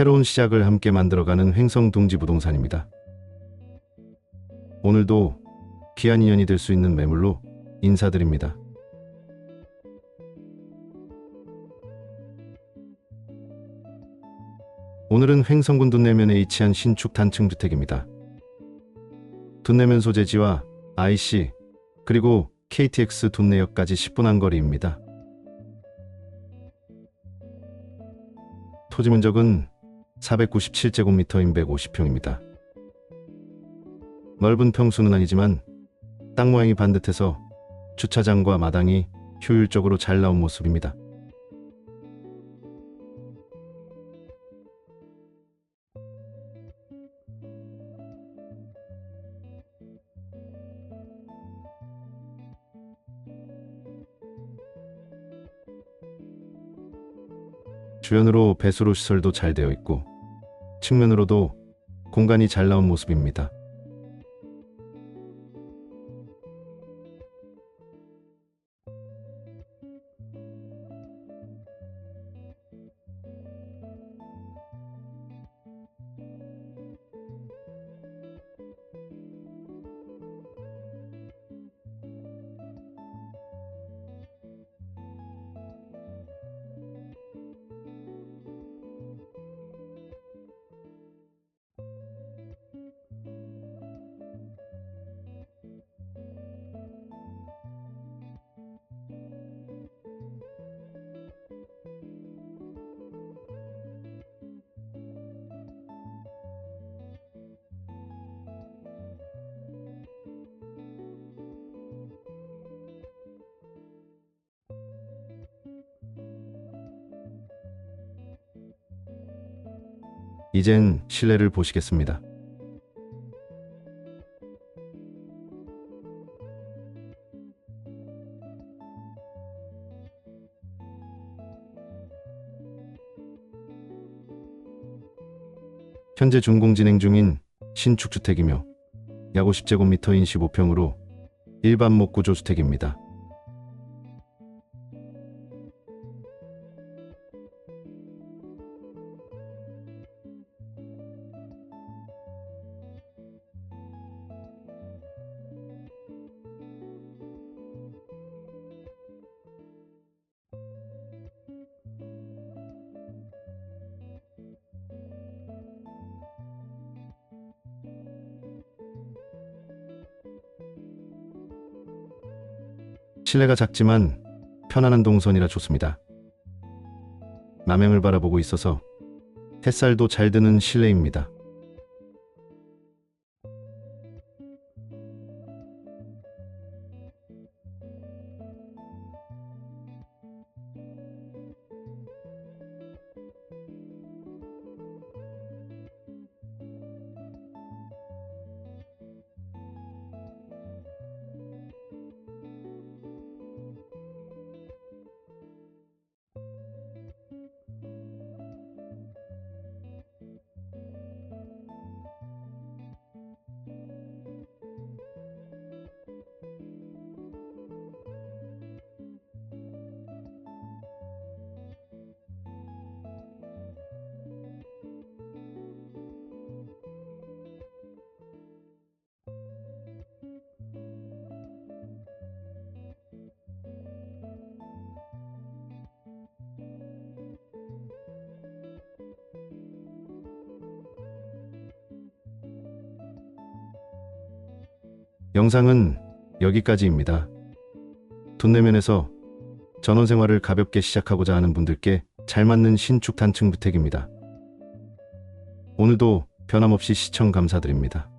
새로운 시작을 함께 만들어가는 횡성둥지 부동산입니다. 오늘도 귀한 인연이 될 수 있는 매물로 인사드립니다. 오늘은 횡성군 둔내면에 위치한 신축 단층 주택입니다. 둔내면 소재지와 IC 그리고 KTX 둔내역까지 10분 한 거리입니다. 토지 면적은 497제곱미터인 150평입니다. 넓은 평수는 아니지만 땅 모양이 반듯해서 주차장과 마당이 효율적으로 잘 나온 모습입니다. 주연으로 배수로 시설도 잘 되어 있고 측면으로도 공간이 잘 나온 모습입니다. 이젠 실내를 보시겠습니다. 현재 준공 진행 중인 신축 주택이며 약 50제곱미터인 15평으로 일반 목구조 주택입니다. 실내가 작지만 편안한 동선이라 좋습니다. 남양을 바라보고 있어서 햇살도 잘 드는 실내입니다. 영상은 여기까지입니다. 돈내면에서 전원 생활을 가볍게 시작하고자 하는 분들께 잘 맞는 신축 단층 주택입니다. 오늘도 변함없이 시청 감사드립니다.